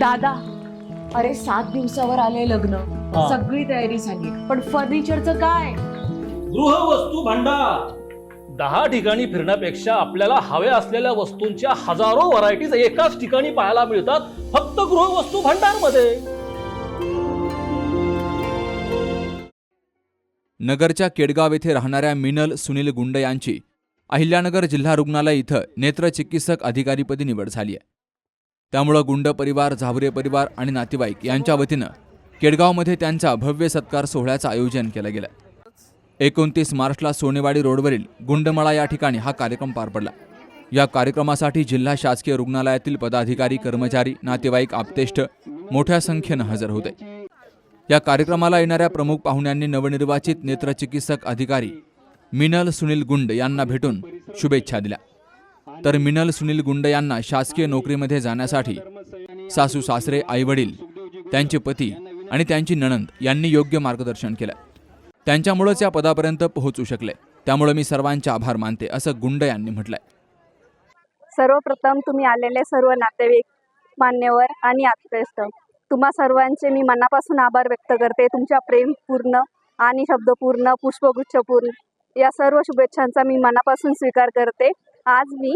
दादा अरे सात दिवसावर आले लग्न. हा. सगळी तयारी झाली. पण फर्निचरचं काय? गृहवस्तू भांडार. दहा ठिकाणी फिरण्यापेक्षा आपल्याला हव्या असलेल्या वस्तूंच्या हजारो व्हरायटीज एकाच ठिकाणी पाहायला मिळतात फक्त गृहवस्तू भांडारमध्ये नगरच्या केडगाव येथे राहणाऱ्या मिनल सुनील गुंड यांची अहिल्यानगर जिल्हा रुग्णालय इथं नेत्रचिकित्सक अधिकारीपदी निवड झाली आहे. त्यामुळं गुंड परिवार झावरे परिवार आणि नातेवाईक यांच्या वतीनं केडगावमध्ये त्यांचा भव्य सत्कार सोहळ्याचं आयोजन केलं गेलं. एकोणतीस मार्चला सोनेवाडी रोडवरील गुंडमळा या ठिकाणी हा कार्यक्रम पार पडला. या कार्यक्रमासाठी जिल्हा शासकीय रुग्णालयातील पदाधिकारी कर्मचारी नातेवाईक आप्तेष्ट मोठ्या संख्येनं हजर होते. या कार्यक्रमाला येणाऱ्या प्रमुख पाहुण्यांनी नवनिर्वाचित नेत्रचिकित्सक अधिकारी मिनल सुनील गुंड यांना भेटून शुभेच्छा दिल्या. तर मिनल सुनील गुंड यांना शासकीय नोकरीमध्ये जाण्यासाठी सासू सासरे आईवडील त्यांचे पती आणि त्यांची नणंद यांनी योग्य मार्गदर्शन केलं. त्यांच्यामुळंच या पदापर्यंत पोहोचू शकले. त्यामुळे मी सर्वांचे आभार मानते असं गुंड यांनी म्हटलंय. सर्वप्रथम तुम्ही आलेले सर्व नातेवाईक मान्यवर आणि आत्पेष्ट तुम्हा सर्वांचे मी मनापासून आभार व्यक्त करते. तुमच्या प्रेमपूर्ण आणि शब्दपूर्ण पुष्पगुच्छपूर्ण या सर्व शुभेच्छांचा मी मनापासून स्वीकार करते. आज मी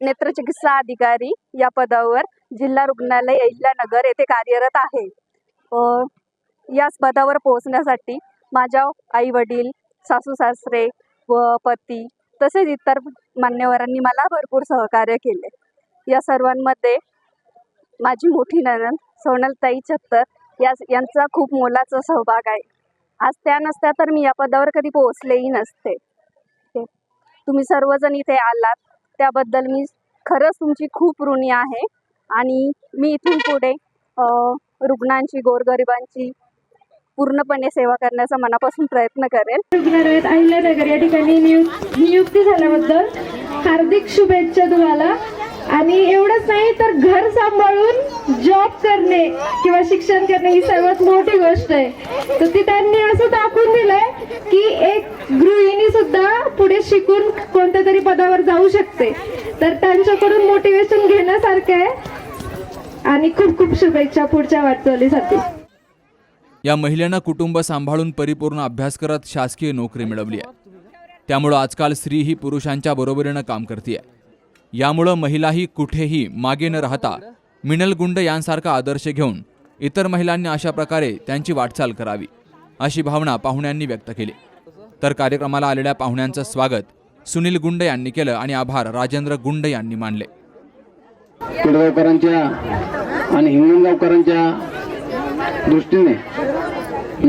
नेत्रचिकित्सा अधिकारी या पदावर जिल्हा रुग्णालय अहिल्यानगर येथे कार्यरत आहे. या याच पदावर पोहोचण्यासाठी माझ्या आई वडील सासू सासरे व पती तसेच इतर मान्यवरांनी मला भरपूर सहकार्य केले. या सर्वांमध्ये माझी मोठी नणंद सोनलताई छत्तर या यांचा खूप मोलाचा सहभाग आहे. आज त्या नसत्या तर मी या पदावर कधी पोहोचलेही नसते. तुम्ही सर्वजण इथे आलात. त्याबद्दल मी खरंच तुमची खूप ऋणी आहे. आणि मी इथून पुढे रुग्णांची गोरगरिबांची पूर्णपणे सेवा करण्याचा मनापासून प्रयत्न करेल. रुग्णालयात अहिल्यानगर या ठिकाणी नियुक्ती झाल्याबद्दल हार्दिक शुभेच्छा तुम्हाला. आणि एवढंच नाही तर घर सांभाळून जॉब करणे किंवा शिक्षण करणे ही सर्वात मोठी गोष्ट आहे. तर ती त्यांनी असं दाखवून दिलंय की एक गृहिणी सुद्धा पुढे शिकून कोणत्या तरी पदावर जाऊ शकते. तर त्यांच्याकडून मोटिवेशन घेण्यासारखं आहे. आणि खूप खूप शुभेच्छा पुढच्या वाटचालीसाठी. या महिलेनं कुटुंब सांभाळून परिपूर्ण अभ्यास करत शासकीय नोकरी मिळवली आहे. त्यामुळं आजकाल स्त्री ही पुरुषांच्या बरोबरीनं काम करते यामुळं महिलाही कुठेही मागे न राहता मिनल गुंड यांसारखा आदर्श घेऊन इतर महिलांनी अशा प्रकारे त्यांची वाटचाल करावी अशी भावना पाहुण्यांनी व्यक्त केली. तर कार्यक्रमाला आलेल्या पाहुण्यांचं स्वागत सुनील गुंड यांनी केलं आणि आभार राजेंद्र गुंड यांनी मानले. आणि हिंगणगावकरांच्या दृष्टीने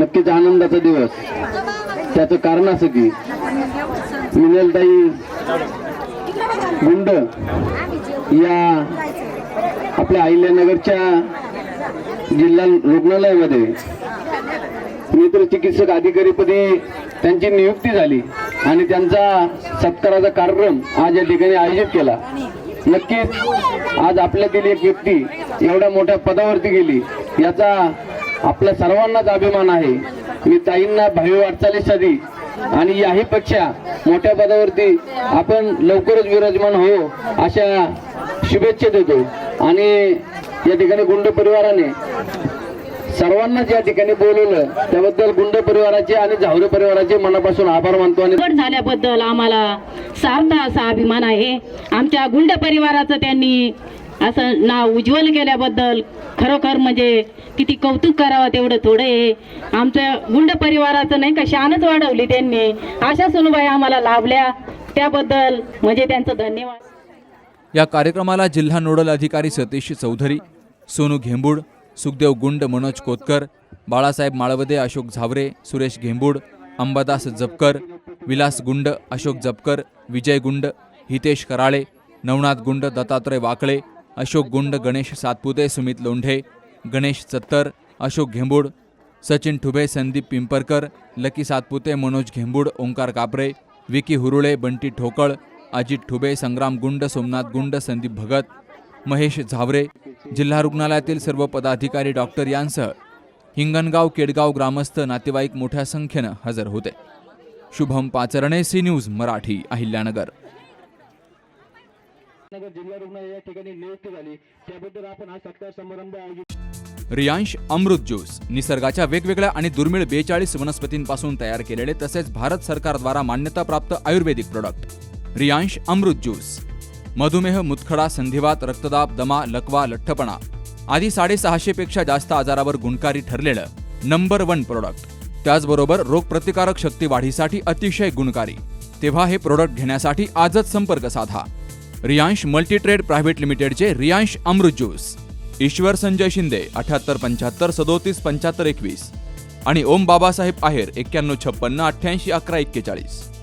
नक्कीच आनंदाचा दिवस. त्याचं कारण असं की मिनलताई गुंड या आपल्या अहिल्यानगरच्या जिल्हा रुग्णालयामध्ये नेत्रचिकित्सक अधिकारीपदी त्यांची नियुक्ती झाली आणि त्यांचा सत्काराचा कार्यक्रम आज या ठिकाणी आयोजित केला. नक्कीच आज आपल्यातील एक व्यक्ती एवढ्या मोठ्या पदावरती गेली याचा आपल्या सर्वांनाच अभिमान आहे. मी ताईंना भावी वाटचालीसाठी आणि याही पेक्षा मोठ्या पदावरती आपण लवकरच विराजमान हो अशा शुभेच्छा देतो. आणि या ठिकाणी गुंड परिवाराने सर्वांनाच या ठिकाणी बोलवलं. त्याबद्दल गुंड परिवाराचे आणि झावरे परिवाराचे मनापासून आभार मानतो आणि निवड झाल्याबद्दल आम्हाला सार्थ असा अभिमान आहे. आमच्या गुंड परिवाराचं त्यांनी असं नाव उज्ज्वल केल्याबद्दल खरोखर म्हणजे किती कौतुक करावं तेवढं थोडं आहे. आमच्या गुंड परिवाराचं नाही का शानच वाढवली त्यांनी. अशा सुनबाई आम्हाला लाभल्या. त्याबद्दल म्हणजे त्यांचं धन्यवाद. या कार्यक्रमाला जिल्हा नोडल अधिकारी सतीश चौधरी सोनू घेंबूड सुखदेव गुंड मनोज कोतकर बाळासाहेब माळवदे अशोक झावरे सुरेश घेंबूड अंबादास जपकर विलास गुंड अशोक जपकर विजय गुंड हितेश कराळे नवनाथ गुंड दत्तात्रय वाकळे अशोक गुंड गणेश सातपुते सुमित लोंढे गणेश चत्तर अशोक घेंबूड सचिन ठुबे संदीप पिंपरकर लकी सातपुते मनोज घेंबूड ओंकार कापरे विकी हुरुळे बंटी ठोकळ अजित ठुबे संग्राम गुंड सोमनाथ गुंड संदीप भगत महेश झावरे जिल्हा रुग्णालयातील सर्व पदाधिकारी डॉक्टर यांसह हिंगणगाव केडगाव ग्रामस्थ नातेवाईक मोठ्या संख्येनं हजर होते. Shubham Pacharne C news Marathi Ahilyanagar. Ahilyanagar जिल्हा रुग्णालय या ठिकाणी नियुक्ती झाली. त्याबद्दल आपण हा सत्कार समारंभ आयोजित रियांश अमृत ज्यूस निसर्गाच्या वेगवेगळ्या आणि दुर्मिळ बेचाळीस वनस्पतींपासून तयार केलेले तसेच भारत सरकारद्वारा मान्यताप्राप्त आयुर्वेदिक प्रोडक्ट रियांश अमृत ज्यूस. मधुमेह मुतखडा संधिवात रक्तदाब दमा लकवा लठ्ठपणा आधी साडेसहाशे पेक्षा जास्त आजारावर गुणकारी ठरलेलं नंबर वन प्रोडक्ट त्याचबरोबर रोगप्रतिकारक शक्ती वाढीसाठी अतिशय गुणकारी. तेव्हा हे प्रोडक्ट घेण्यासाठी आजच संपर्क साधा. रियांश मल्टीट्रेड प्रायव्हेट लिमिटेडचे रियांश अमृत ज्यूस. ईश्वर संजय शिंदे अठ्याहत्तर पंच्याहत्तर सदोतीस पंच्याहत्तर एकवीस. आणि ओम बाबासाहेब आहेर एक्क्याण्णव छप्पन्न अठ्ठ्याऐंशी अकरा एक्केचाळीस.